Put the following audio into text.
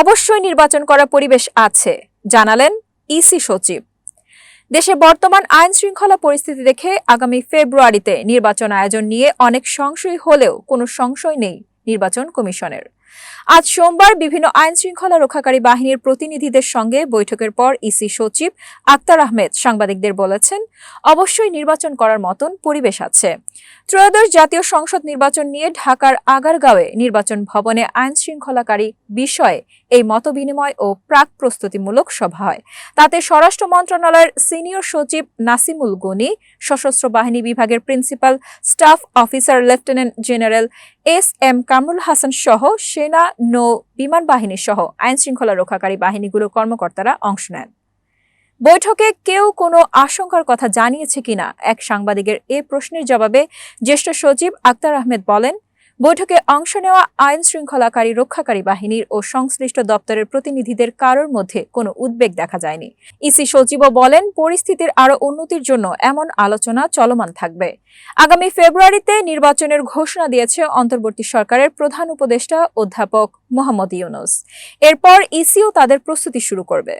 অবশ্যই নির্বাচন করা পরিবেশ আছে, জানালেন ইসি সচিব। দেশে বর্তমান আইন শৃঙ্খলা পরিস্থিতি দেখে আগামী ফেব্রুয়ারিতে নির্বাচন আয়োজন নিয়ে অনেক সংশয় হলেও কোনো সংশয় নেই নির্বাচন কমিশনের। আজ সোমবার বিভিন্ন আইন শৃঙ্খলা রক্ষাকারী বাহিনীর প্রতিনিধিদের সঙ্গে বৈঠকের পর ইসি সচিব আক্তার আহমেদ সাংবাদিকদের বলেছেন, অবশ্যই নির্বাচন করার মতন পরিবেশ আছে। ত্রয়োদশ জাতীয় সংসদ নির্বাচন নিয়ে ঢাকার আগারগাঁওয়ে নির্বাচন ভবনে আইন শৃঙ্খলাকারী বিষয়ে এই মতবিনিময় ও প্রাক প্রস্তুতিমূলক সভা হয়। তাতে স্বরাষ্ট্র মন্ত্রণালয়ের সিনিয়র সচিব নাসিমুল গনি, সশস্ত্র বাহিনী বিভাগের principal, staff officer lieutenant general S M Kamrul Hasan সহ সেনা, নৌ, বিমান বাহিনী সহ আইন শৃঙ্খলা রক্ষাকারী বাহিনীগুলোর কর্মকর্তারা অংশ নেন। বৈঠকে কেউ কোনো আশঙ্কার কথা জানিয়েছে কিনা, এক সাংবাদিকের এ প্রশ্নের জবাবে জ্যেষ্ঠ সচিব আক্তার আহমেদ বলেন বৈঠকে অংশ নেওয়া আইন শৃঙ্খলাকারী রক্ষাকারী বাহিনীর ও সংশ্লিষ্ট দপ্তরের প্রতিনিধিদের কারোর মধ্যে কোনো উদ্বেগ দেখা যায়নি। ইসি সচিবও বলেন, পরিস্থিতির আরও উন্নতির জন্য এমন আলোচনা চলমান থাকবে। আগামী ফেব্রুয়ারিতে নির্বাচনের ঘোষণা দিয়েছে অন্তর্বর্তী সরকারের প্রধান উপদেষ্টা অধ্যাপক মোহাম্মদ ইউনুস। এরপর ইসিও তাদের প্রস্তুতি শুরু করবে।